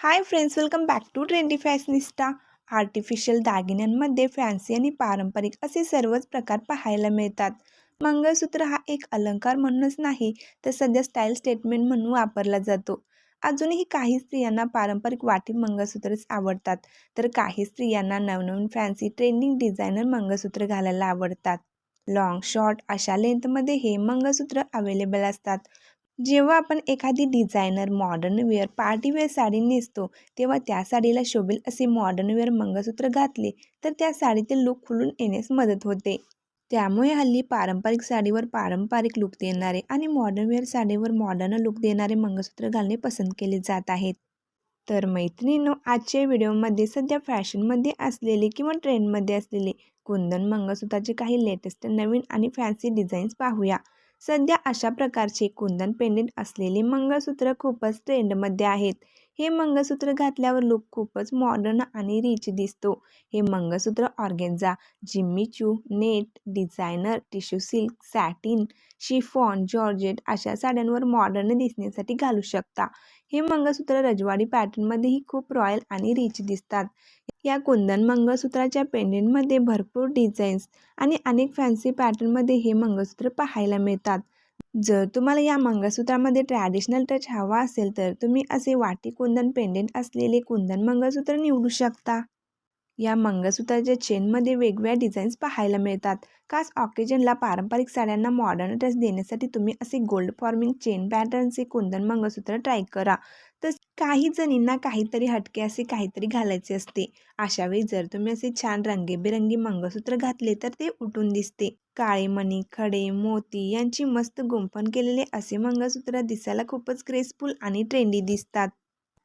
Hi friends welcome back to trendy fashionista artificial दागिन्यांमध्ये fancy आणि पारंपरिक असे सर्वच प्रकार पाहायला मिळतात. मंगळसूत्र हा एक अलंकार म्हणूनच नाही तर सध्या स्टाईल स्टेटमेंट म्हणून वापरला जातो. अजूनही काही स्त्रियांना पारंपरिक वाटी मंगळसूत्रच आवडतात तर काही स्त्रियांना नवनवीन फॅन्सी ट्रेंडिंग डिझायनर मंगळसूत्र घालायला आवडतात. लॉंग शॉर्ट अशा लेंथमध्ये हे मंगळसूत्र अवेलेबल असतात. जेव्हा आपण एखादी designer modern wear party wear sari नेसतो तेव्हा त्या साडीला शोभेल असे मॉडर्न वेअर मंगळसूत्र घातले तर त्या साडीतील लुक खुलून येण्यास मदत होते. त्यामुळे हल्ली पारंपरिक साडीवर पारंपरिक लुक देणारे आणि मॉडर्न वेअर साडीवर मॉडर्न लुक देणारे मंगळसूत्र घालणे पसंत केले जात आहेत. तर मैत्रिणींनो आजच्या व्हिडिओमध्ये सध्या फॅशनमध्ये असलेले किंवा ट्रेंडमध्ये असलेले कुंदन मंगळसूत्राचे काही लेटेस्ट नवीन आणि फॅन्सी डिझाईन्स पाहूया. सध्या अशा प्रकारचे कुंदन पेंडेंट असलेले मंगळसूत्र खूपच ट्रेंडमध्ये आहेत. हे मंगळसूत्र घातल्यावर लुक खूपच मॉडर्न आणि रिच दिसतो. हे mangalsutra organza Jimmy Choo net designer tissue silk satin chiffon georgette अशा साड्यांवर मॉडर्न दिसण्यासाठी घालू शकता. हे मंगळसूत्र रजवाडी पॅटर्नमध्येही खूप रॉयल आणि रिच दिसतात. या कुंदन मंगळसूत्राच्या पेंडेंटमध्ये भरपूर डिझाईन्स आणि अनेक फॅन्सी पॅटर्नमध्ये हे मंगळसूत्र पाहायला मिळतात. जर तुम्हाला या मंगळसूत्रामध्ये ट्रॅडिशनल टच हवा असेल तर तुम्ही असे वाटी कुंदन पेंडेंट असलेले कुंदन मंगळसूत्र निवडू शकता. या मंगळसूत्राच्या चेनमध्ये वेगवेगळ्या डिझाईन्स पाहायला मिळतात. खास ऑकेजनला पारंपरिक साड्यांना मॉडर्न टच देण्यासाठी तुम्ही असे गोल्ड फॉर्मिंग चेन पॅटर्नचे कुंदन मंगळसूत्र ट्राय करा. तर काही जणींना काहीतरी हटके असे काहीतरी घालायचे असते. अशावेळी जर तुम्ही असे छान रंगीबेरंगी मंगळसूत्र घातले तर ते उठून दिसते. काळे मणी खडे मोती यांची मस्त गुंफण केलेले असे मंगळसूत्र दिसायला खूपच ग्रेसफुल आणि ट्रेंडी दिसतात.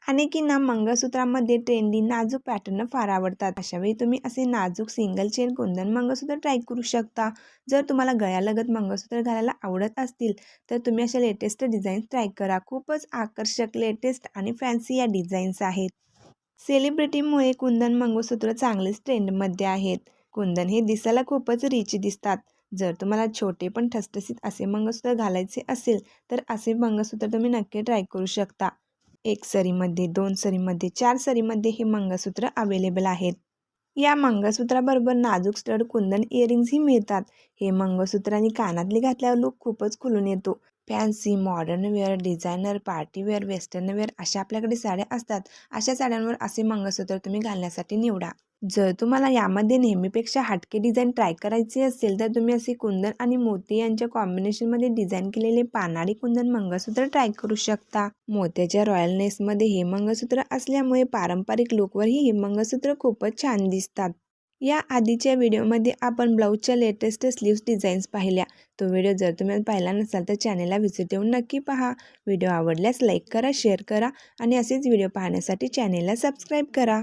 अनेकींना मंगळसूत्रामध्ये ट्रेंडी नाजूक पॅटर्न फार आवडतात. अशावेळी तुम्ही असे नाजूक single chain kundan mangalsutra try करू शकता. जर तुम्हाला गळ्यालगत मंगळसूत्र घालायला आवडत असतील तर तुम्ही अशा लेटेस्ट डिझाईन्स ट्राय करा. खूपच आकर्षक लेटेस्ट आणि फॅन्सी या डिझाईन्स आहेत. सेलिब्रिटीमुळे कुंदन मंगळसूत्र चांगलेच ट्रेंडमध्ये आहेत. कुंदन हे दिसायला खूपच रिच दिसतात. जर तुम्हाला छोटे पण ठसठसीत असे मंगळसूत्र घालायचे असेल तर असे मंगळसूत्र तुम्ही नक्की ट्राय करू शकता. एक सरीमध्ये दोन सरीमध्ये चार सरीमध्ये हे मंगळसूत्र अवेलेबल आहेत. या मंगळसूत्राबरोबर नाजूक स्टड कुंदन इयरिंग्सही मिळतात. हे मंगळसूत्र आणि कानातले घातल्यावर लुक खूपच खुलून येतो. Fancy modern wear designer party wear western wear अशा आपल्याकडे साड्या असतात. अशा साड्यांवर असे मंगळसूत्र तुम्ही घालण्यासाठी निवडा. जर तुम्हाला यामध्ये नेहमीपेक्षा हटके डिझाईन ट्राय करायचे असेल तर तुम्ही असे कुंदन आणि मोती यांच्या कॉम्बिनेशनमध्ये डिझाईन केलेले पानाडी कुंदन मंगळसूत्र ट्राय करू शकता. मोत्याच्या रॉयलनेसमध्ये हे मंगळसूत्र असल्यामुळे पारंपरिक लुकवरही हे मंगळसूत्र खूपच छान दिसतात. या आधीच्या व्हिडिओमध्ये आपण ब्लाऊजच्या लेटेस्ट स्लीव्स डिझाईन्स पाहिल्या. तो व्हिडिओ जर तुम्ही पाहिला नसाल तर चॅनेलला व्हिजिट देऊन नक्की पहा. व्हिडिओ आवडल्यास लाईक करा शेअर करा आणि असेच व्हिडिओ पाहण्यासाठी चॅनेलला सबस्क्राईब करा.